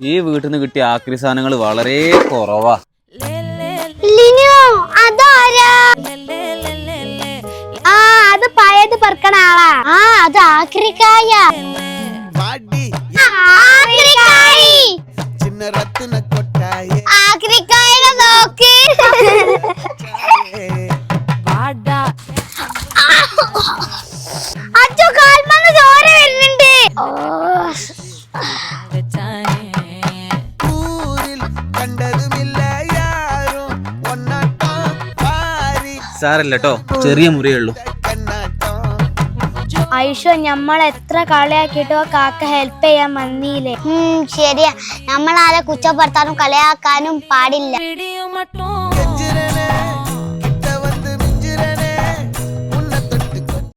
ഈ വീട്ടിൽ നിന്ന് കിട്ടിയ ആക്രി സാധനങ്ങൾ വളരെ കുറവാ. ലിനു അതാരാ? ആ അത് പഴയത് പെറുക്കണ ആളാ. ആ അത് ആക്രിക്കായ. ആക്രിക്കായി. നോക്ക്. സാരല്ല കേട്ടോ ചെറിയ മുറിയേ ഉള്ളൂ. കണ്ണാട്ടം ഐഷോ നമ്മൾ എത്ര കളിയാക്കിട്ടോ കാക്ക ഹെൽപ്പ് ചെയ്യാൻ വന്നില്ലേ ശരിയാ. നമ്മൾ ആരെ കുറ്റപ്പെടുത്താനും കളിയാക്കാനും പാടില്ല.